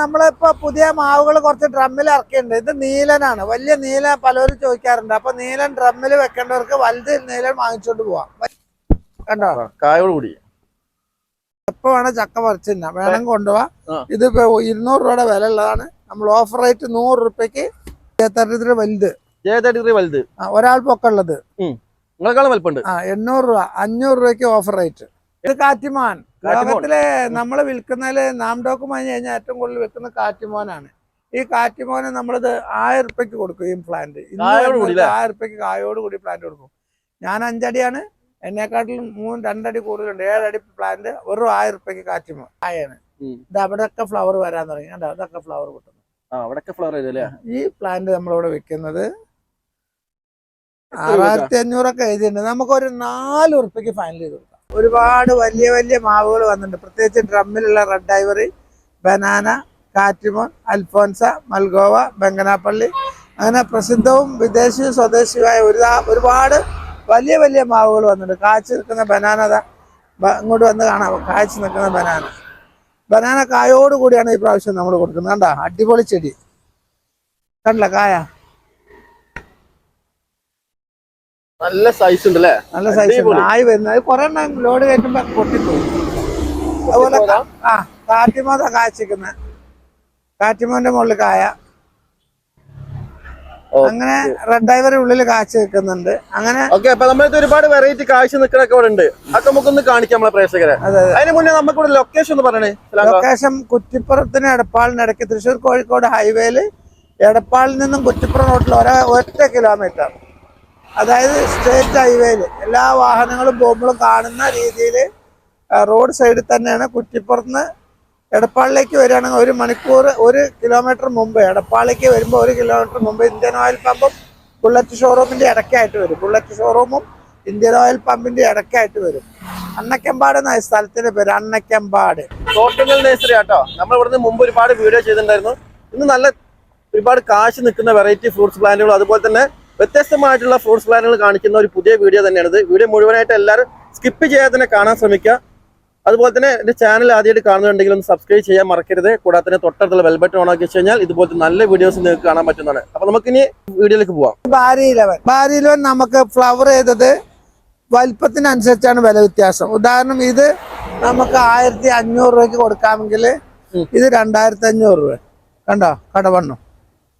നമ്മളിപ്പോ പുതിയ മാവുകൾ കുറച്ച് ഡ്രമ്മിൽ ഇറക്കിയിട്ടുണ്ട്. ഇത് നീലനാണ്. വലിയ നീല പലരും ചോദിക്കാറുണ്ട്. അപ്പൊ നീലൻ ഡ്രമ്മിൽ വെക്കേണ്ടവർക്ക് വലുത് നീലൻ വാങ്ങിച്ചോണ്ട് പോവാം. കണ്ടോ? കായോട് കൂടി. എപ്പോ വേണം ചക്ക പറിച്ചു വേണം കൊണ്ടുപോവാ. ഇതിപ്പോ ഇരുന്നൂറ് രൂപയുടെ വില ഉള്ളതാണ് നമ്മൾ ഓഫർ റേറ്റ് നൂറ് റുപ്യക്ക് വലുത്. വലുത്. ഒരാൾ പൊക്കുള്ളത് നിങ്ങളെക്കാളും ആ എണ്ണൂറ് രൂപ അഞ്ഞൂറ് രൂപയ്ക്ക് ഓഫർ റേറ്റ് ഇത് കാറ്റിമോൻ. ലോകത്തിലെ നമ്മൾ വിൽക്കുന്നതിൽ നാംഡോക്ക് മഞ്ഞ് കഴിഞ്ഞാൽ ഏറ്റവും കൂടുതൽ വിൽക്കുന്ന കാറ്റിമോനാണ്. ഈ കാറ്റിമോന് നമ്മളിത് ആയിരം റുപ്യക്ക് കൊടുക്കും ഈ പ്ലാന്റ്. ആയിരം റുപ്യക്ക് കായോട് കൂടി പ്ലാന്റ് കൊടുക്കും. ഞാൻ അഞ്ചടിയാണ് എന്നെക്കാട്ടിലും മൂന്ന് രണ്ടടി കൂടുതലുണ്ട്. ഏഴടി പ്ലാന്റ് വെറും ആയിരം റുപ്യക്ക് കാറ്റുമോൻ ആയാണ്. ഇത് അവിടെയൊക്കെ ഫ്ലവർ വരാൻ തുടങ്ങി കണ്ടോ? അതൊക്കെ ഫ്ലവർ കിട്ടുന്നു ഈ പ്ലാന്റ് നമ്മളിവിടെ വെക്കുന്നത്? ആറായിരത്തി അഞ്ഞൂറൊക്കെ എഴുതിയിട്ടുണ്ട്. നമുക്കൊരു നാല് ഉറുപ്പ്യക്ക് ഫൈനൽ ചെയ്ത് കൊടുക്കാം. ഒരുപാട് വലിയ വലിയ മാവുകൾ വന്നിട്ടുണ്ട്. പ്രത്യേകിച്ച് ഡ്രമ്മിലുള്ള red ivory banana Katimon Alphonso Malgova Banganapalli അങ്ങനെ പ്രസിദ്ധവും വിദേശിയും സ്വദേശിയുമായ ഒരു ഒരുപാട് വലിയ വലിയ മാവുകൾ വന്നിട്ടുണ്ട്. കാച്ചു നിൽക്കുന്ന ബനാന ഇങ്ങോട്ട് വന്ന് കാണാം. കാച്ചു നിൽക്കുന്ന ബനാന ബനാന കായോട് കൂടിയാണ് ഈ പ്രാവശ്യം നമ്മൾ കൊടുക്കുന്നത്. കണ്ടോ? അടിപൊളി ചെടി. കണ്ടില്ല കായ? നല്ല സൈസ് ഉണ്ട് അല്ലേ നല്ല സൈസ്. ആയി വരുന്നത് കുറെ എണ്ണം ലോഡ് കയറ്റുമ്പോ പൊട്ടിപ്പോയി അതുപോലെ ആ കാറ്റിമോത കാച്ചിക്കുന്ന. കാറ്റിമോന്റെ മുകളിൽ കായ. അങ്ങനെ റെഡ് ഡൈവർ ഉള്ളിൽ കാച്ചു നിൽക്കുന്നുണ്ട്. അങ്ങനെ ഓക്കെ അപ്പൊ നമ്മൾക്ക് ഒരുപാട് വെറൈറ്റി കാഴ്ച നിൽക്കണൊക്കെ ഇവിടെ ഉണ്ട്. അതൊക്കെ നമുക്കൊന്ന് കാണിക്കാം നമ്മളെ പ്രേക്ഷകരെ. അതെ അതെ. അതിന് മുന്നേ നമുക്ക് ഇവിടെ ലൊക്കേഷൻ ഒന്ന് പറയണേ. ലൊക്കേഷൻ കുറ്റിപ്പുറത്തിന് എടപ്പാളിന് ഇടയ്ക്ക്. തൃശ്ശൂർ കോഴിക്കോട് ഹൈവേയിൽ എടപ്പാളിൽ നിന്നും കുറ്റിപ്പുറം റോഡിൽ ഒരേ ഒറ്റ കിലോമീറ്റർ അതായത് സ്റ്റേറ്റ് ഹൈവേയിൽ എല്ലാ വാഹനങ്ങളും പോകുമ്പോഴും കാണുന്ന രീതിയിൽ റോഡ് സൈഡിൽ തന്നെയാണ് കുറ്റിപ്പുറത്ത് എടപ്പാളിലേക്ക് വരികയാണെങ്കിൽ ഒരു മണിക്കൂർ ഒരു കിലോമീറ്റർ മുമ്പ് എടപ്പാളിലേക്ക് വരുമ്പോൾ ഒരു കിലോമീറ്റർ മുമ്പ് ഇന്ത്യൻ ഓയിൽ പമ്പും ബുള്ളറ്റ് ഷോറൂമിന്റെ ഇടയ്ക്കായിട്ട് വരും. ബുള്ളറ്റ് ഷോറൂമും ഇന്ത്യൻ ഓയിൽ പമ്പിന്റെ ഇടയ്ക്കായിട്ട് വരും. അണ്ണക്കമ്പാട് എന്ന സ്ഥലത്തിന്റെ പേര്? അണ്ണക്കമ്പാട് തോട്ടങ്ങൾ നേഴ്സറി നമ്മൾ ഇവിടുന്ന് മുമ്പ് ഒരുപാട് വീഡിയോ ചെയ്തിട്ടുണ്ടായിരുന്നു. ഇന്ന് നല്ല ഒരുപാട് കാശ് നിൽക്കുന്ന വെറൈറ്റി ഫ്രൂട്ട്സ് പ്ലാന്റുകൾ അതുപോലെ തന്നെ വ്യത്യസ്തമായിട്ടുള്ള ഫ്രൂട്ട്സ് പ്ലാനുകൾ കാണിക്കുന്ന ഒരു പുതിയ വീഡിയോ തന്നെയാണിത്. വീഡിയോ മുഴുവനായിട്ട് എല്ലാവരും സ്കിപ്പ് ചെയ്യാതെ തന്നെ കാണാൻ ശ്രമിക്കുക. അതുപോലെ തന്നെ എന്റെ ചാനൽ ആദ്യമായിട്ട് കാണുന്നുണ്ടെങ്കിൽ ഒന്ന് സബ്സ്ക്രൈബ് ചെയ്യാൻ മറക്കരുത്. കൂടാതെ തന്നെ തൊട്ടടുത്തുള്ള ബെൽബട്ടൺ ഓണാക്കി ഓൺ ആക്കി വെച്ച് കഴിഞ്ഞാൽ ഇതുപോലത്തെ നല്ല വീഡിയോസ് നിങ്ങൾക്ക് കാണാൻ പറ്റുന്നതാണ്. അപ്പൊ നമുക്ക് ഇനി വീഡിയോയിലേക്ക് പോവാം. ബാരി ഇലവൻ ബാരി ഇലവൻ നമുക്ക് ഫ്ലവർ ചെയ്തത് വലിപ്പത്തിനനുസരിച്ചാണ് വില വ്യത്യാസം. ഉദാഹരണം ഇത് നമുക്ക് ആയിരത്തി അഞ്ഞൂറ് രൂപയ്ക്ക് കൊടുക്കാമെങ്കിൽ ഇത് രണ്ടായിരത്തി അഞ്ഞൂറ് രൂപ. കണ്ടോ? കടവണ്ണം.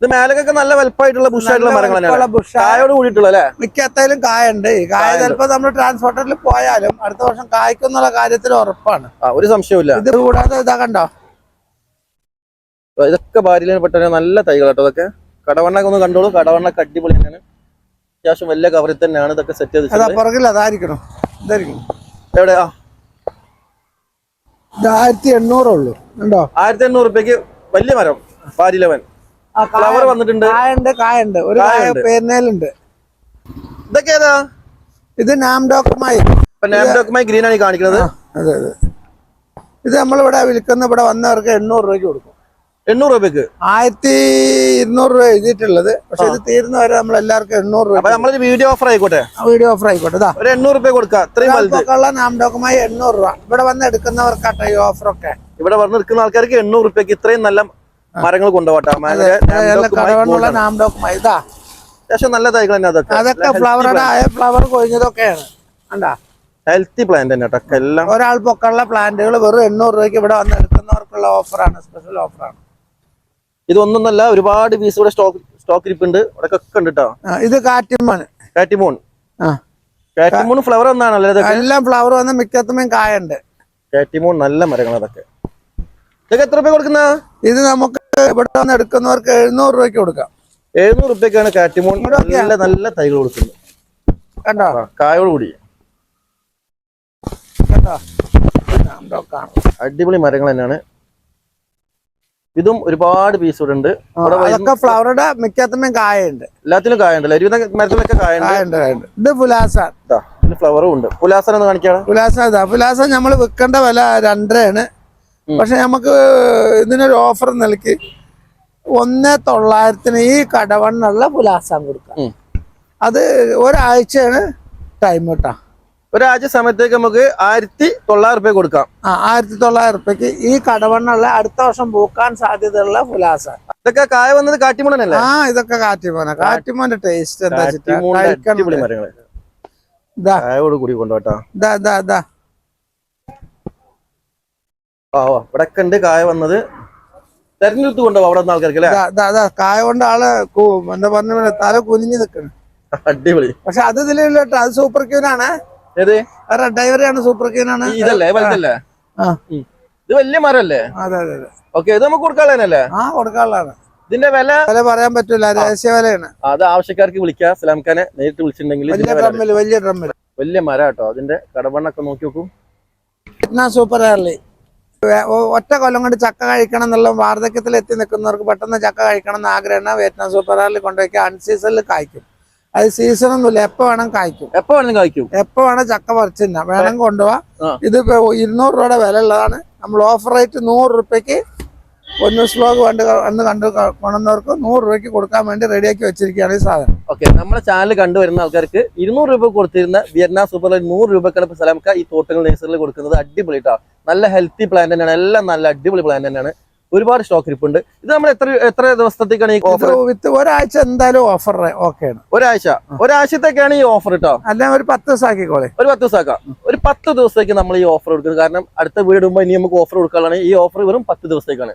ഇത് മേലക്കൊക്കെ നല്ല വലുപ്പമായിട്ടുള്ള ബുഷായിട്ടുള്ള മരങ്ങളാണ് കായോട് കൂടിയിട്ടുള്ള അല്ലേ? മിക്കത്തേലും കായ ഉണ്ട് കായ. ചിലപ്പോ നമ്മൾ ട്രാൻസ്പോർട്ടറിൽ പോയാലും അടുത്ത വർഷം കായ്ക്കുന്നുള്ള കാര്യത്തിൽ ഉറപ്പാണ്. ഒരു സംശയവുമില്ല. ഇത് കൂടാതെ ഇതാ കണ്ടോ? ഇതൊക്കെ ഭാര്യയിൽ പെട്ട നല്ല തൈകൾ കേട്ടോ ഇതൊക്കെ. കടവണ്ണൊക്കെ ഒന്ന് കണ്ടോളൂ. കടവണ്ണൊക്കെ അടിപൊളി തന്നെയാണ്. അത്യാവശ്യം വലിയ കവറിൽ തന്നെയാണ് ഇതൊക്കെ സെറ്റ് ചെയ്ത്. പുറകിൽ അതായിരിക്കണം. ഇതായിരിക്കണം. എവിടെ? ആ. ആയിരത്തി എണ്ണൂറുള്ളൂ ആയിരത്തി എണ്ണൂറ് റുപ്യക്ക് വലിയ മരം. പാരിലവൻ ഫ്ലവർ വന്നിട്ടുണ്ട്. കായുണ്ട് കായുണ്ട് ഒരു കായ. പേരിനേലുണ്ട്. ഇതൊക്കെ ഏതാ ഇത് നാംഡോക്കുമായി നാംഡോക്കുമായി ഗ്രീൻ ആണ് കാണിക്കുന്നത് അതെ അതെ. ഇത് നമ്മളിവിടെ വിൽക്കുന്ന ഇവിടെ വന്നവർക്ക് എണ്ണൂറ് രൂപയ്ക്ക് കൊടുക്കും. എണ്ണൂറ് രൂപയ്ക്ക്? ആയിരത്തി ഇരുന്നൂറ് രൂപ എഴുതിയിട്ടുള്ളത്. പക്ഷെ ഇത് തീരുന്ന വരെ നമ്മൾ എല്ലാവർക്കും എണ്ണൂറ് രൂപ നമ്മളൊരു വീഡിയോ ഓഫർ ആയിക്കോട്ടെ? വീഡിയോ ഓഫർ ആയിക്കോട്ടെ ഒരു എണ്ണൂറ് രൂപ കൊടുക്കുക നാംഡോക്കുമായി എണ്ണൂറ് രൂപ. ഇവിടെ വന്ന് എടുക്കുന്നവർക്കാട്ടെ ഈ ഓഫറൊക്കെ ഇവിടെ വന്ന് നിൽക്കുന്ന ആൾക്കാർക്ക് എണ്ണൂറ് രൂപയ്ക്ക് ഇത്രയും നല്ല മരങ്ങൾ അത്യാവശ്യം നല്ല തൈകൾ തന്നെ അതൊക്കെ. അതൊക്കെ ഫ്ലവറുടെ ആയ ഫ്ലവർ കൊഴിഞ്ഞതൊക്കെയാണ്. കണ്ടാ? ഹെൽത്തി പ്ലാന്റ് തന്നെ കേട്ടോ. എല്ലാം ഒരാൾ പൊക്കമുള്ള പ്ലാന്റുകൾ വെറും എണ്ണൂറ് രൂപയ്ക്ക് ഇവിടെ വന്ന് എടുക്കുന്നവർക്കുള്ള ഓഫറാണ്. സ്പെഷ്യൽ ഓഫറാണ്. ഇതൊന്നൊന്നല്ല ഒരുപാട് പീസ് ഇവിടെ സ്റ്റോക്ക് സ്റ്റോക്ക് ഇരിപ്പുണ്ട്. ഇവിടെ ഒക്കെ ഉണ്ട് കേട്ടോ. ഇത് കാറ്റിമോൺ. കാറ്റിമോൺ. കാറ്റിമോൺ ഫ്ലവർ ഒന്നാണല്ലോ എല്ലാം ഫ്ലവർ വന്ന മിക്കത്തുമേ കായുണ്ട് കാറ്റിമോൺ നല്ല മരങ്ങൾ അതൊക്കെ ഇതൊക്കെ എത്ര രൂപ കൊടുക്കുന്ന? ഇത് നമുക്ക് ഇവിടെ വന്ന് എടുക്കുന്നവർക്ക് എഴുന്നൂറ് രൂപയ്ക്ക് കൊടുക്കാം. എഴുന്നൂറ് രൂപയ്ക്കാണ് കാറ്റിമോൺ നല്ല നല്ല തൈകൾ കൊടുക്കുന്നത്. കണ്ടോ? കായോട് കൂടി. കണ്ടോ. അടിപൊളി മരങ്ങൾ തന്നെയാണ്. ഇതും ഒരുപാട് പീസ് ഇവിടെ ഉണ്ട്. അതൊക്കെ ഫ്ലവറുടെ മിക്കത്തിനും കായുണ്ട് എല്ലാത്തിലും കായുണ്ടല്ലോ ഒരുവിധ മരത്തിലൊക്കെ കായുണ്ട് കായുണ്ട് കായുണ്ട് ഇത് പുലാസാൻ ഫ്ലവറും ഉണ്ട്. പുലാസന ഒന്ന് കാണിക്കാണ് പുലാസ പുലാസ നമ്മൾ വിൽക്കേണ്ട വില രണ്ടരയാണ്. പക്ഷെ നമുക്ക് ഇതിനൊരു ഓഫർ നൽകി ഒന്ന് തൊള്ളായിരത്തിന് ഈ കടവണ്ണുള്ള പുലാസാൻ കൊടുക്കാം. അത് ഒരാഴ്ചയാണ് ടൈം കേട്ടോ ഒരാഴ്ച സമയത്തേക്ക് നമുക്ക് ആയിരത്തി തൊള്ളായിരം രൂപ കൊടുക്കാം. ആ ആയിരത്തി തൊള്ളായിരം റുപ്യക്ക് ഈ കടവണ്ണുള്ള അടുത്ത വർഷം പൂക്കാൻ സാധ്യതയുള്ള ഫുലാസ ഇതൊക്കെ കായ വന്നത് കാട്ടിമുണനല്ലേ ആ ഇതൊക്കെ കാറ്റിമോന കാറ്റിമോന്റെ ടേസ്റ്റ് എന്താ വെച്ചിട്ടാ? ഇതാ ഇതാ ഇതാ ആ ഇവിടെ ഉണ്ട് കായ വന്നത്. തെരഞ്ഞെടുത്ത് കൊണ്ടുപോകും അവിടെ ആൾക്കാർക്ക് അല്ലേ? കായ കൊണ്ട് ആൾ എന്താ പറഞ്ഞ തല കുനിഞ്ഞു നിൽക്കണം അടിപൊളി. പക്ഷെ അത് ഇതിലില്ല അത് സൂപ്പർ ക്യൂനാണ് ഏത്? റെഡ് ഡൈവറിയാണ് സൂപ്പർ ക്യൂനാണ് ആണ്. ഇതല്ലേ വലുതല്ലേ. ഇത് വലിയ മരല്ലേ അതെ അതെ അതെ. ഓക്കെ ഇത് നമുക്ക് കൊടുക്കാനല്ലേ ആ കൊടുക്കാനുള്ളതാണ്. ഇതിന്റെ വില? വില പറയാൻ പറ്റൂല രഹസ്യ വിലയാണ്. അത് ആവശ്യക്കാർക്ക് വിളിക്കാം സലാം ഖാനെ നേരിട്ട് വിളിച്ചിട്ടുണ്ടെങ്കിൽ വലിയ മരട്ടോ ഡ്രമ്മിൽ വലിയ ഡ്രമ്മിൽ വലിയ മരം കേട്ടോ അതിന്റെ കടവണ്ണൊക്കെ നോക്കി നോക്കൂ. സൂപ്പർ എയർലി ഒറ്റ കൊല്ലം കൊണ്ട് ചക്ക കഴിക്കണം എന്നുള്ള വാർദ്ധക്യത്തിൽ എത്തി നിൽക്കുന്നവർക്ക് പെട്ടെന്ന് ചക്ക കഴിക്കണം എന്ന് ആഗ്രഹമാണ് വിയറ്റ്നാം സൂപ്പർ എയർലി കൊണ്ടുപോയി അൺസീസണിൽ കായ്ക്കും. അത് സീസൺ ഒന്നുമില്ല എപ്പോ വേണം കായ്ക്കും. എപ്പോ വേണം കായ്ക്കും? എപ്പോ വേണം ചക്ക പറിച്ചില്ല വേണം കൊണ്ടുപോവാ. ഇത് ഇരുന്നൂറ് രൂപയുടെ വില ഉള്ളതാണ്. നമ്മൾ ഓഫർ റേറ്റ് നൂറ് റുപ്യക്ക് ഒന്ന് സ്ലോഗ് കണ്ട് കണ്ട് കണ്ട് കൊണ്ടുവന്നവർക്ക് നൂറ് രൂപയ്ക്ക് കൊടുക്കാൻ വേണ്ടി റെഡിയാക്കി വെച്ചിരിക്കുകയാണ് ഈ സാധനം. ഓക്കെ നമ്മുടെ ചാനൽ കണ്ടുവരുന്ന ആൾക്കാർക്ക് ഇരുന്നൂറ് രൂപ കൊടുത്തിരുന്ന വിയറ്റ്നാം സൂപ്പർ ലൈൻ നൂറ് രൂപക്കാണ് സലാംക്ക ഈ തോട്ടങ്ങൾ നേഴ്സറിൽ കൊടുക്കുന്നത് അടിപൊളി കേട്ടോ നല്ല ഹെൽത്തി പ്ലാന്റ് തന്നെയാണ്. എല്ലാം നല്ല അടിപൊളി പ്ലാന്റ് തന്നെയാണ്. ഒരുപാട് സ്റ്റോക്ക് ഇരിപ്പുണ്ട്. ഇത് നമ്മൾ എത്ര എത്ര ദിവസത്തേക്കാണ് ഈ ഓഫർ വിത്ത് ഒരാഴ്ച എന്തായാലും ഓഫർ ഓക്കെയാണ്. ഒരാഴ്ച. ഒരാഴ്ചത്തേക്കാണ് ഈ ഓഫർ കേട്ടോ അല്ലെങ്കിൽ ഒരു പത്ത് ദിവസം ആക്കിക്കോളെ ഒരു പത്ത് ദിവസമാക്കാം. ഒരു പത്ത് ദിവസത്തേക്ക് നമ്മൾ ഈ ഓഫർ കൊടുക്കുന്നത്. കാരണം അടുത്ത വീട് ഇടുമ്പോൾ ഇനി നമുക്ക് ഓഫർ കൊടുക്കാനാണ് ഈ ഓഫർ വെറും പത്ത് ദിവസത്തേക്കാണ്.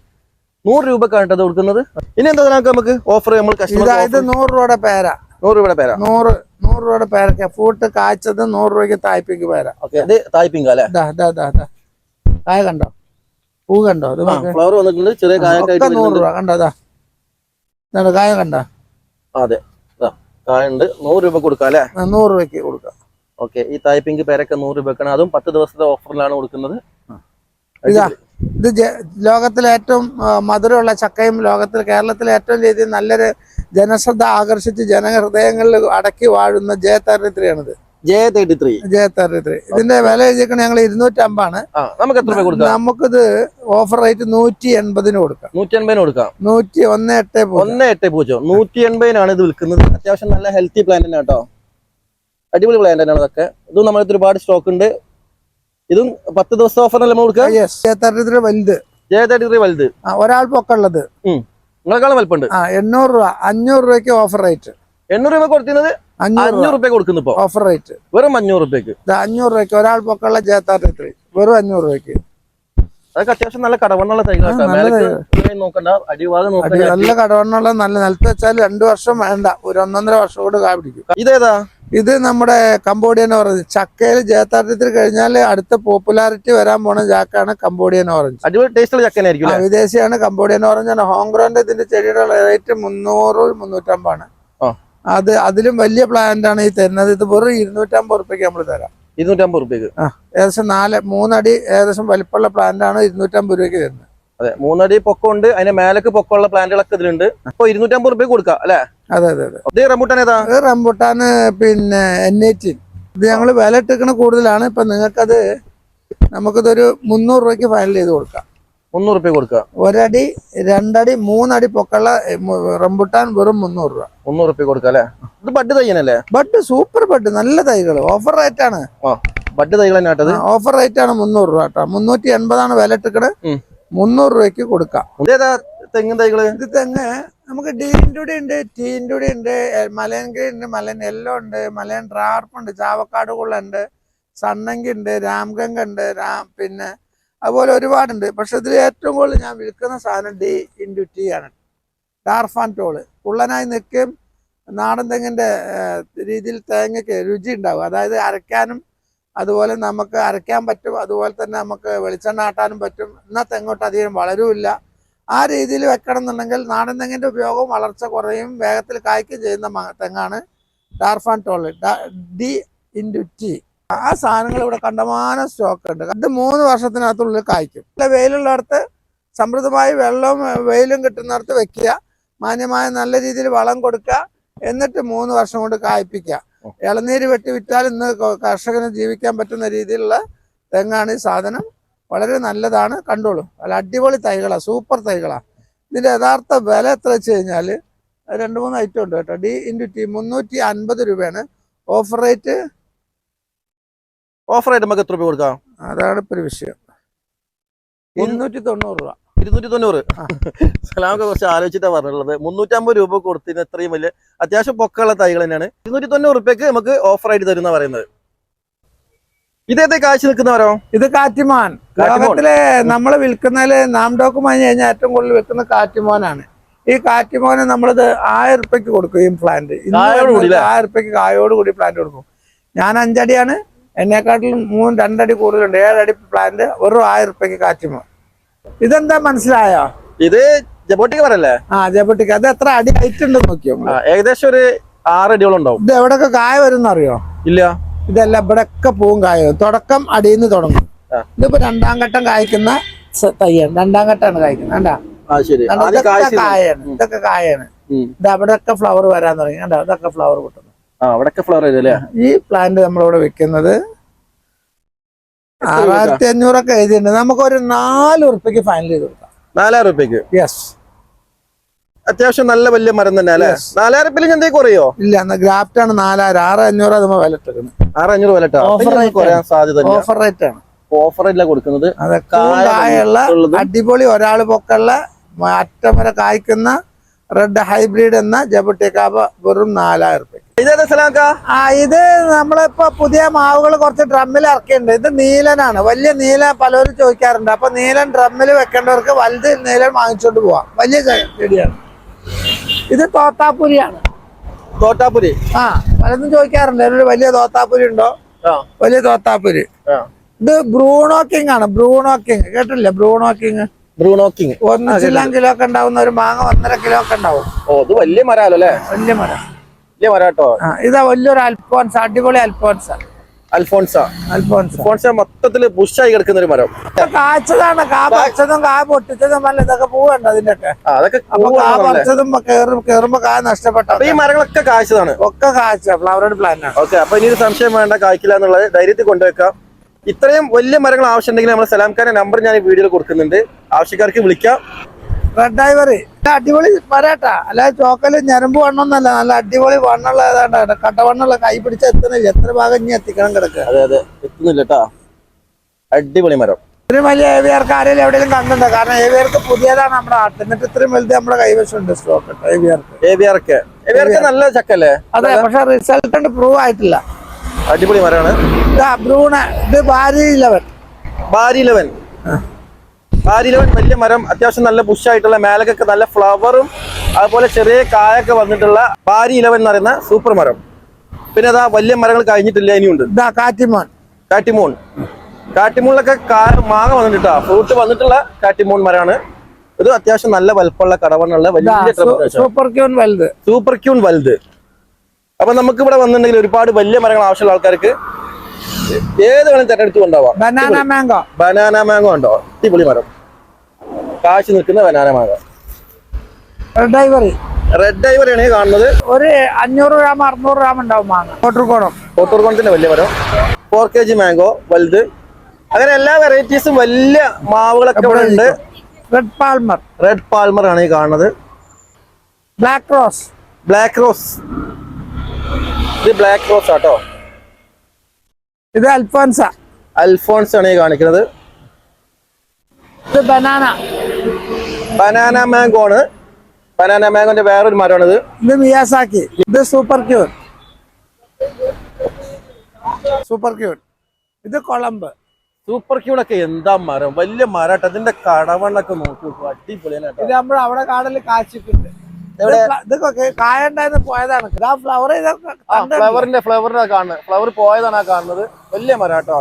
നൂറ് രൂപ കണ്ടത് കൊടുക്കുന്നത്. ഇനി എന്താ നമുക്ക് നമുക്ക് ഓഫർ നമ്മൾ കസ്റ്റമർ നൂറ് രൂപയുടെ പേര. നൂറ് രൂപയുടെ പേര. നൂറ് നൂറ് രൂപയുടെ പേരക്ക ഫൂട്ട് കാച്ചത് നൂറ് രൂപയ്ക്ക് തായ്പിക്ക് പേര. ഓക്കെ ഇത് തായ്പിങ്ക അല്ലേ? കായ കണ്ടോ? പൂ കണ്ടോ? ഇത് ഫ്ലവർ വന്നിട്ടുണ്ട് ചെറിയ കായ നൂറ് രൂപ. കണ്ടോ അതാ കായ കണ്ടോ? അതെ കായ കായുണ്ട് നൂറ് രൂപ കൊടുക്കാം അല്ലെ? നൂറ് രൂപയ്ക്ക് കൊടുക്കാം. ഓക്കെ ഈ തായ്പിങ്ക് പേരൊക്കെ നൂറ് രൂപക്കാണ് അതും പത്ത് ദിവസത്തെ ഓഫറിലാണ് കൊടുക്കുന്നത്. ഇതാ. ഇത് ലോകത്തിലെ ഏറ്റവും മധുരമുള്ള ചക്കയും ലോകത്തിൽ കേരളത്തിലെ ഏറ്റവും രീതിയിൽ നല്ലൊരു ജനശ്രദ്ധ ആകർഷിച്ച് ജനഹൃദയങ്ങളിൽ അടക്കി വാഴുന്ന Jaya തേർട്ടിത്രീയാണിത് J thirty three. Jaya thirty three ഇതിന്റെ വില എഴുതിക്കണ ഞങ്ങൾ ഇരുന്നൂറ്റമ്പാണ് നമുക്ക് എത്ര രൂപ കൊടുക്കാം? നമുക്കിത് ഓഫർ റേറ്റ് നൂറ്റി എൺപതിന് കൊടുക്കാം. നൂറ്റി എൺപതിന് കൊടുക്കാം. നൂറ്റി ഒന്ന് എട്ട്. ഒന്ന് എട്ട് പൂജ്യം. നൂറ്റി എൺപതിനാണ് ഇത് വിൽക്കുന്നത്. അത്യാവശ്യം നല്ല ഹെൽത്തി പ്ലാന്റ് തന്നെ കേട്ടോ. അടിപൊളി പ്ലാന്റ് തന്നെയാണ് ഇതൊക്കെ. ഇത് നമ്മളടുത്ത് ഒരുപാട് സ്റ്റോക്ക് ഉണ്ട്. ഇതും പത്ത് ദിവസത്തെ ഓഫർ അല്ലേ കൊടുക്കുക വലുത്. ജയതാരി വലുത്. ഒരാൾ പൊക്കുള്ളത്. നിങ്ങളെക്കാളും വലുപ്പുണ്ട്. ആ എണ്ണൂറ് രൂപ അഞ്ഞൂറ് രൂപയ്ക്ക് ഓഫർ റേറ്റ് എണ്ണൂറ് രൂപ കൊടുക്കുന്നത് അഞ്ഞൂറ് രൂപ. കൊടുക്കുന്നു ഇപ്പൊ. ഓഫർ റേറ്റ് വെറും അഞ്ഞൂറ് രൂപയ്ക്ക്. അഞ്ഞൂറ് രൂപയ്ക്ക്. ഒരാൾ പൊക്കുള്ള ജയ തേർട്ടിത്രീ വെറും അഞ്ഞൂറ് രൂപയ്ക്ക്. അതൊക്കെ അത്യാവശ്യം നല്ല കടവണ്ണുള്ള തൈകളാണ് നോക്കണ്ട അടിഭാഗം അടി നോക്കണ്ട നല്ല കടവണ്ണുള്ള നല്ല നിലത്ത് വെച്ചാൽ രണ്ടു വർഷം വേണ്ട. ഒരു ഒന്നൊന്നര വർഷം കൂടെ കാ പിടിക്കും. ഇതേതാ? ഇത് നമ്മുടെ കംബോഡിയൻ ഓറഞ്ച്. ചക്കയിൽ ജയത്താട്ടത്തിൽ കഴിഞ്ഞാൽ അടുത്ത പോപ്പുലാരിറ്റി വരാൻ പോണ ചാക്കാണ് കംബോഡിയൻ ഓറഞ്ച്. വിദേശിയാണ് കംബോഡിയൻ ഓറഞ്ച് ആണ്. ഹോങ്ക്രോന്റെ ഇതിന്റെ ചെടിയുടെ റേറ്റ് മുന്നൂറ് മുന്നൂറ്റമ്പാണ്. അത് അതിലും വലിയ പ്ലാന്റ് ആണ് ഈ തരുന്നത്. ഇത് വെറും ഇരുന്നൂറ്റമ്പത് റുപ്യക്ക് നമ്മൾ തരാം. ഇരുന്നൂറ്റമ്പത് റുപ്യക്ക് ഏകദേശം നാല് മൂന്നടി ഏകദേശം വലിപ്പമുള്ള പ്ലാന്റ് ആണ് ഇരുന്നൂറ്റമ്പത് രൂപയ്ക്ക് തരുന്നത്. അതെ മൂന്നടി പൊക്കമുണ്ട്. അതിന്റെ മേലേക്ക് പൊക്കമുള്ള പ്ലാന്റുകളൊക്കെ ഇതിലുണ്ട്. അപ്പൊ ഇരുന്നൂറ്റമ്പത് റുപ്യ കൊടുക്കാം അല്ലെ? അതെ അതെ അതെ. ഇത് റംബൂട്ടാൻ ഏതാ? ഇത് റംബുട്ടാന് പിന്നെ എൻ എയ്റ്റീൻ ഇത് ഞങ്ങൾ വില ഇട്ടിക്കണ കൂടുതലാണ്. ഇപ്പൊ നിങ്ങൾക്കത് നമുക്കിതൊരു മുന്നൂറ് രൂപയ്ക്ക് ഫൈനൽ ചെയ്ത് കൊടുക്കാം. മുന്നൂറ് റുപ്യ കൊടുക്കാം ഒരടി രണ്ടടി മൂന്നടി മു- റംബുട്ടാൻ വെറും മുന്നൂറ് രൂപ. മുന്നൂറ് റുപ്യ കൊടുക്കാം അല്ലെ? ഇത് ബഡ് തയ്യനല്ലേ ബഡ് സൂപ്പർ ബഡ് നല്ല തൈകൾ ഓഫർ റേറ്റ് ആണ് ബഡ് തൈകൾ തന്നെ ഓഫർ റേറ്റ് ആണ് മുന്നൂറ് രൂപ കേട്ടോ. മുന്നൂറ്റി എൺപതാണ് വില ഇട്ടിക്കണ് ഉം. മുന്നൂറ് രൂപയ്ക്ക് കൊടുക്കാം. തെങ്ങ് തൈകൾ? ഇത് തെങ്ങ്. നമുക്ക് ഡീന്റെ കൂടെ ഉണ്ട് ടീന്റെ കൂടെ ഉണ്ട് മലയൻ ഗ്രീൻ ഉണ്ട് മലയൻ യെല്ലോ ഉണ്ട് മലയൻ ഡ്രാർപ്പുണ്ട് ചാവക്കാട് കുള്ളുണ്ട് സണ്ണങ്കി ഉണ്ട് രാംഗംഗ ഉണ്ട് രാം പിന്നെ അതുപോലെ ഒരുപാടുണ്ട്. പക്ഷെ ഇതിൽ ഏറ്റവും കൂടുതൽ ഞാൻ വിൽക്കുന്ന സാധനം ഡി ഇന്റു ടി ആണ്. ഡാർഫാൻ ടോൾ. കുള്ളനായി നിൽക്കും നാടൻ തെങ്ങിന്റെ രീതിയിൽ തേങ്ങയ്ക്ക് രുചി ഉണ്ടാവും. അതായത് അരയ്ക്കാനും അതുപോലെ നമുക്ക് അരയ്ക്കാൻ പറ്റും അതുപോലെ തന്നെ നമുക്ക് വെളിച്ചെണ്ണ ആട്ടാനും പറ്റും. എന്നാൽ തെങ്ങോട്ട് അധികം വളരുമില്ല. ആ രീതിയിൽ വെക്കണം എന്നുണ്ടെങ്കിൽ നാടൻ തെങ്ങിന്റെ ഉപയോഗവും വളർച്ച കുറയും. വേഗത്തിൽ കായ്ക്കുകയും ചെയ്യുന്ന തെങ്ങാണ് dwarf and tall D into T. ആ സാധനങ്ങൾ ഇവിടെ കണ്ടമാന സ്റ്റോക്ക് ഉണ്ട്. അത് മൂന്ന് വർഷത്തിനകത്തുള്ളിൽ കായ്ക്കും. നല്ല വെയിലുള്ളിടത്ത് സമൃദ്ധമായി വെള്ളവും വെയിലും കിട്ടുന്നിടത്ത് വെക്കുക. മാന്യമായ നല്ല രീതിയിൽ വളം കൊടുക്കുക. എന്നിട്ട് മൂന്ന് വർഷം കൊണ്ട് കായ്പ്പിക്കുക. ഇളനീര് വെട്ടി വിറ്റാൽ ഇന്ന് കർഷകന് ജീവിക്കാൻ പറ്റുന്ന രീതിയിലുള്ള തെങ്ങാണ് ഈ സാധനം. വളരെ നല്ലതാണ്. കണ്ടോളൂ. അല്ല അടിപൊളി തൈകളാണ് സൂപ്പർ തൈകളാണ് ഇതിന്റെ യഥാർത്ഥ വില എത്ര വെച്ച് കഴിഞ്ഞാൽ രണ്ട് മൂന്ന് ഐറ്റം ഉണ്ട് കേട്ടോ. ഡി ഇന്റു ടി മുന്നൂറ്റി അൻപത് രൂപയാണ്. Offer rate? ഓഫർ റേറ്റ് നമുക്ക് എത്ര രൂപ കൊടുക്കാം? അതാണ് ഇപ്പൊ ഒരു വിഷയം. ഇരുന്നൂറ്റി തൊണ്ണൂറ് രൂപ. ഇരുന്നൂറ്റി തൊണ്ണൂറ് സലാമൊക്കെ കുറച്ച് ആലോചിച്ചിട്ടാണ് പറഞ്ഞുള്ളത് മുന്നൂറ്റമ്പത് രൂപ കൊടുത്തിന് ഇത്രയും വലിയ അത്യാവശ്യം പൊക്കമുള്ള തൈകൾ തന്നെയാണ്. ഇരുന്നൂറ്റി തൊണ്ണൂറ് റുപ്യക്ക് നമുക്ക് ഓഫർ ആയിട്ട് തരുന്ന പറയുന്നത്. ഇതേത്തെ കാശ് നിൽക്കുന്നവരോ? ഇത് കാറ്റിമാൻ. ലോകത്തിലെ നമ്മൾ വിൽക്കുന്നതിൽ നാം മാഞ്ഞ് കഴിഞ്ഞാൽ ഏറ്റവും കൂടുതൽ വിൽക്കുന്ന കാറ്റിമോനാണ്. ഈ കാറ്റിമോന് നമ്മളിത് ആയിരം റുപ്യക്ക് കൊടുക്കും ഈ പ്ലാന്റ് ആയിരം റുപ്യക്ക് കായോട് കൂടി പ്ലാന്റ് കൊടുക്കും. ഞാൻ അഞ്ചടിയാണ്. എന്നെക്കാട്ടിലും മൂന്ന് രണ്ടടി കൂടുതലുണ്ട്. ഏഴടി പ്ലാന്റ് വെറും ആയിരം റുപ്യക്ക് കാറ്റിമോൻ. ഇതെന്താ മനസ്സിലായോ? ഇത് ജബോട്ടിക്ക് പറയല്ലേ? ആ ജബോട്ടിക്ക്. അത് എത്ര അടി ഹൈറ്റ് ഉണ്ട് നോക്കിയോ ഏകദേശം ഒരു ആറടിയോളം ഉണ്ടാവും. ഇത് എവിടെയൊക്കെ കായ വരും അറിയോ ഇല്ല. ഇതല്ല ഇവിടെയൊക്കെ പൂവും കായ. തുടക്കം അടിയിൽ നിന്ന് തുടങ്ങും. ഇതിപ്പോ രണ്ടാം ഘട്ടം കായ്ക്കുന്ന തയ്യാണ്. രണ്ടാം ഘട്ടമാണ് കായ്ക്കുന്നത്. കണ്ടാ? ഇതൊക്കെ കായാണ്. ഇതൊക്കെ കായാണ്. ഇത് അവിടെയൊക്കെ ഫ്ലവർ വരാൻ തുടങ്ങി. കണ്ടോ? ഇതൊക്കെ ഫ്ലവർ കിട്ടുന്നു ഈ പ്ലാന്റ് നമ്മളിവിടെ വെക്കുന്നത്? ആറായിരത്തി അഞ്ഞൂറൊക്കെ എഴുതിയിട്ടുണ്ട്. നമുക്കൊരു നാല് ഉറുപ്പ്യക്ക് ഫൈനൽ ചെയ്ത് കൊടുക്കാം. നാലായിരം യെസ് അത്യാവശ്യം നല്ല വലിയ മരം തന്നെ അല്ലേ. നാലായിരം റുപ്യയിൽ എന്തേ കുറയോ? ഇല്ല എന്നാ ഗ്രാഫ്റ്റ് ആണ് നാലായിരം. ആറ് അഞ്ഞൂറ് അതുമ്പോ വില ആറ് അഞ്ഞൂറ് വില കുറയാൻ സാധ്യത ഓഫർ റേറ്റ് ആണ്. ഓഫർ ഇല്ല കൊടുക്കുന്നത്. അടിപൊളി ഒരാൾ പൊക്കുള്ള അറ്റം വരെ കായ്ക്കുന്ന റെഡ് ഹൈബ്രിഡ് എന്ന ജബട്ടിക്കാബ വെറും നാലായിരം സ്ഥലമാക്ക ആ ഇത് നമ്മളിപ്പോ പുതിയ മാവുകൾ കുറച്ച് ഡ്രമ്മിൽ ഇറക്കിയിട്ടുണ്ട്. ഇത് നീലനാണ്. വലിയ നീല പലരും ചോദിക്കാറുണ്ട്. അപ്പൊ നീലൻ ഡ്രമ്മിൽ വെക്കേണ്ടവർക്ക് വലുത് നീലൻ വാങ്ങിച്ചോണ്ട് പോവാം. വലിയ ചെടിയാണ്. ഇത് തോത്താപ്പുരിയാണ് തോത്താപ്പുരി ആ പലതും ചോദിക്കാറുണ്ട്. ഒരു വലിയ തോത്താപ്പുരി ഉണ്ടോ? വലിയ തോത്താപ്പുരി ഇത് ബ്രൂണോ കിങ് ആണ് ബ്രൂണോ കിങ്. കേട്ടില്ലേ Bruno king. Bruno king. ഒന്നിച്ചില്ലാം kilo ഒക്കെ ഉണ്ടാവുന്ന ഒരു മാങ്ങ ഒന്നര കിലോ ഒക്കെ ഉണ്ടാവും. ഓ ഇത് വലിയ മരാലോ അല്ലേ? വലിയ മരം. വലിയ ആ ഇതാ വലിയൊരു അൽഫോൻസ് അടിപൊളി അൽഫോൺസ അൽഫോൺസ അൽഫോൻസ്. അൽഫോൺസ മൊത്തത്തിൽ ബുഷായി കിടക്കുന്ന ഒരു മരം. കാച്ചതാണ് കാ പറിച്ചതും കാ പൊട്ടിച്ചതും അല്ല ഇതൊക്കെ പൂവുണ്ട് അതിന്റെ ഒക്കെ അതൊക്കെ കാ? പറിച്ചതും കേറും കേറുമ്പോ കാ നഷ്ടപ്പെട്ട? അപ്പൊ ഈ മരങ്ങളൊക്കെ കാഴ്ചതാണ് ഒക്കെ കാച്ച ഫ്ലവറോട് പ്ലാന്റ് ആണ് ഓക്കെ അപ്പൊ ഇനി ഒരു സംശയം വേണ്ട കായ്ക്കില്ല എന്നുള്ളത് ധൈര്യത്തിൽ കൊണ്ടുവെക്കാം ഇത്രയും വലിയ മരങ്ങൾ ആവശ്യമുണ്ടെങ്കിൽ നമ്മൾ സലാംഖാന്റെ നമ്പർ ഞാൻ ഈ വീഡിയോയിൽ കൊടുക്കുന്നുണ്ട്. ആവശ്യക്കാർക്ക് വിളിക്കാം. റെഡ് അടിപൊളി മരാട്ടാ അല്ലാതെ ചോക്കൽ ഞരമ്പ് വണ്ണൊന്നല്ല. നല്ല അടിപൊളി വണ്ണുള്ള ഏതാണ്ട് കട്ടവണ്ണുള്ള കൈ പിടിച്ച എത്തുന്നില്ല. എത്ര ഭാഗം ഇനി എത്തിക്കണം കിടക്ക. അതെ അതെ. എത്തുന്നില്ല കേട്ടാ അടിപൊളി മരം. ഇത്രയും വലിയ ഏവിയർക്ക് ആരെങ്കിലും എവിടെയെങ്കിലും കണ്ടിട്ടുണ്ടോ കാരണം ഏവിയർക്ക് പുതിയതാണ് നമ്മുടെ ആട്ട്. എന്നിട്ട് ഇത്രയും വലുത് നമ്മുടെ കൈവശമുണ്ട് സ്റ്റോക്ക് ഏവിയർക്ക്. ഏവിയാർക്ക്. ഏവിയാർക്ക് നല്ല ചക്കല്ലേ? അതെ പക്ഷെ റിസൾട്ട് പ്രൂവ് ആയിട്ടില്ല. അടിപൊളി മരമാണ്. ഇതാ ഇത് ഭാര്യ ഇലവൻ ഭാര്യ ഇലവൻ ബാരി വലിയ മരം അത്യാവശ്യം നല്ല ബുഷായിട്ടുള്ള മേലക്കൊക്കെ നല്ല ഫ്ലവറും അതുപോലെ ചെറിയ കായൊക്കെ വന്നിട്ടുള്ള ബാരി ഇലവൻ എന്ന് പറയുന്ന സൂപ്പർ മരം. പിന്നെ അതാ വലിയ മരങ്ങൾ കഴിഞ്ഞിട്ടില്ല ഇനിയുണ്ട്. കാറ്റിമോൺ കാറ്റിമോൺ കാറ്റിമോണിലൊക്കെ കായ മാങ്ങ വന്നിട്ടാ ഫ്രൂട്ട് വന്നിട്ടുള്ള കാറ്റിമോൺ മരമാണ് ഇത് അത്യാവശ്യം നല്ല വലുപ്പമുള്ള കടവണ്ണുള്ള വലിയ സൂപ്പർ ക്യൂൺ വലുത്. സൂപ്പർ ക്യൂൺ വലുത്. അപ്പൊ നമുക്ക് ഇവിടെ വന്നിട്ടുണ്ടെങ്കിൽ ഒരുപാട് വലിയ മരങ്ങൾ ആവശ്യമുള്ള ആൾക്കാർക്ക് ഏത് വേണം തെരഞ്ഞെടുത്ത് കൊണ്ടാവാം ബനാന മാംഗോ ബനാന മാങ്കോ ഉണ്ടോ? അടിപൊളി മരം. കാശ് നിൽക്കുന്ന ബനാന മാങ്ങ റെഡ് ഐവറി റെഡ് ഐവറാണ് ഈ കാണുന്നത്. ഒരു അഞ്ഞൂറ് ഗ്രാം അറുന്നൂറ് ഗ്രാം ഉണ്ടാവും മാങ്ങ. കോട്ടർക്കോണം കോട്ടൂർക്കോണത്തിന്റെ വലിയ മരം. ഫോർ കെ ജി മാംഗോ വലുത്. അങ്ങനെ എല്ലാ വെറൈറ്റീസും വലിയ മാവുകളൊക്കെ ഇവിടെ ഉണ്ട്. റെഡ് പാൽമർ റെഡ് പാൽമർ ആണ് ഈ കാണുന്നത്. ബ്ലാക്ക് റോസ് ബ്ലാക്ക് റോസ് ഇത് ബ്ലാക്ക് റോസ് ആട്ടോ. ഇത് അൽഫോൻസ അൽഫോൺസ്. ആണ് ഈ കാണിക്കുന്നത്. ഇത് ബനാന. ബനാന മാംഗോ ആണ് ബനാന മാംഗോന്റെ വേറൊരു മരമാണ് ഇത് മിയാസാക്കി. ഇത് സൂപ്പർ ക്യൂർ സൂപ്പർ ക്യൂർ ഇത് കൊളംബ്. സൂപ്പർ ക്യൂണൊക്കെ എന്താ മരം? വലിയ മരട്ടോ. ഇതിന്റെ കടവണ്ണൊക്കെ നോക്കി അടിപൊളിയാണ് ഇത് നമ്മൾ അവിടെ കാടൽ കാച്ചിട്ടുണ്ട്? ഇതൊക്കെ കായ ഉണ്ടായിരുന്നു പോയതാണ്. ഫ്ലവർ ഫ്ലവറിന്റെ ഫ്ലവറിന്റെ കാണുന്നത്. ഫ്ലവർ പോയതാണ് ആ കാണുന്നത്. വലിയ മരം കേട്ടോ